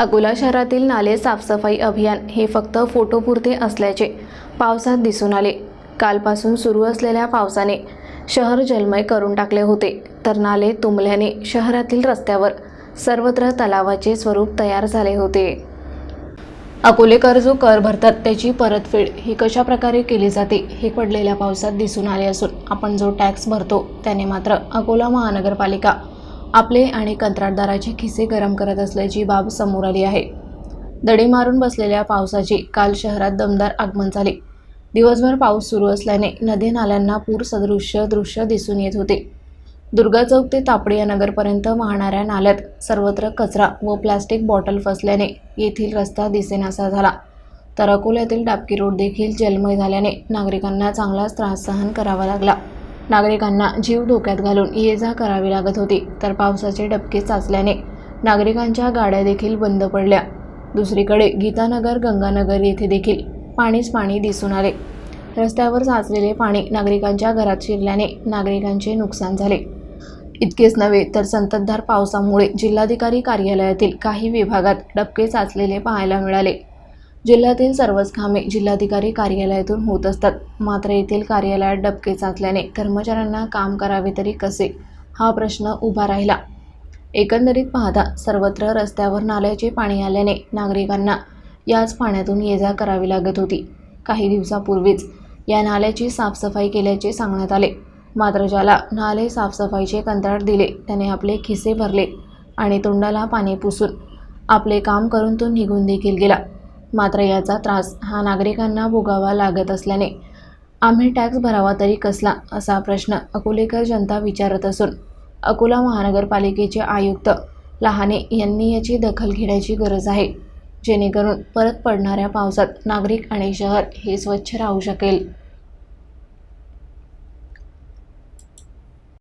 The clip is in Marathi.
अकोला शहरातील नाले साफसफाई अभियान हे फक्त फोटोपुरते असल्याचे पावसात दिसून आले. कालपासून सुरू असलेल्या पावसाने शहर जलमय करून टाकले होते तर नाले तुंबल्याने शहरातील रस्त्यावर सर्वत्र तलावाचे स्वरूप तयार झाले होते. अकोलेकर जो कर भरतात त्याची परतफेड ही कशा प्रकारे केली जाते हे पडलेल्या पावसात दिसून आले असून आपण जो टॅक्स भरतो त्याने मात्र अकोला महानगरपालिका आपले आणि कंत्राटदाराचे खिसे गरम करत असल्याची बाब समोर आली आहे. दडी मारून बसलेल्या पावसाची काल शहरात दमदार आगमन झाले. दिवसभर पाऊस सुरू असल्याने नदी नाल्यांना पूर सदृश्य दृश्य दिसून येत होते. दुर्गा चौक ते तापडिया नगरपर्यंत वाहणाऱ्या नाल्यात सर्वत्र कचरा व प्लास्टिक बॉटल फसल्याने येथील रस्ता दिसेनासा झाला. तर अकोल्यातील डाबकी रोड देखील जलमय झाल्याने नागरिकांना चांगलाच त्रास सहन करावा लागला. नागरिकांना जीव धोक्यात घालून ये जा करावी लागत होती तर पावसाचे डबके चाचल्याने नागरिकांच्या गाड्या देखील बंद पडल्या. दुसरीकडे गीतानगर गंगानगर येथे देखील पाणीच पाणी दिसून आले. रस्त्यावर साचलेले पाणी नागरिकांच्या घरात शिरल्याने नागरिकांचे नुकसान झाले. इतकेच नव्हे तर संततधार पावसामुळे जिल्हाधिकारी कार्यालयातील काही विभागात डबके साचलेले पाहायला मिळाले. जिल्ह्यातील सर्वच कामे जिल्हाधिकारी कार्यालयातून होत असतात. मात्र येथील कार्यालयात डबके चाचल्याने कर्मचाऱ्यांना काम करावे तरी कसे? हा प्रश्न उभा राहिला. एकंदरीत पाहता सर्वत्र रस्त्यावर नाल्याचे पाणी आल्याने नागरिकांना याच पाण्यातून ये जा करावी लागत होती. काही दिवसापूर्वीच या नाल्याची साफसफाई केल्याचे सांगण्यात आले. मात्र ज्याला नाले साफसफाईचे कंत्राट दिले त्याने आपले खिसे भरले आणि तोंडाला पाणी पुसून आपले काम करून तो निघून देखील गेला. मात्र याचा त्रास हा नागरिकांना भोगावा लागत असल्याने आम्ही टॅक्स भरावा तरी कसला असा प्रश्न अकोलेकर जनता विचारत असून अकोला महानगरपालिकेचे आयुक्त लहाने यांनी याची दखल घेण्याची गरज आहे जेणेकरून परत पडणाऱ्या पावसात नागरिक आणि शहर हे स्वच्छ राहू शकेल.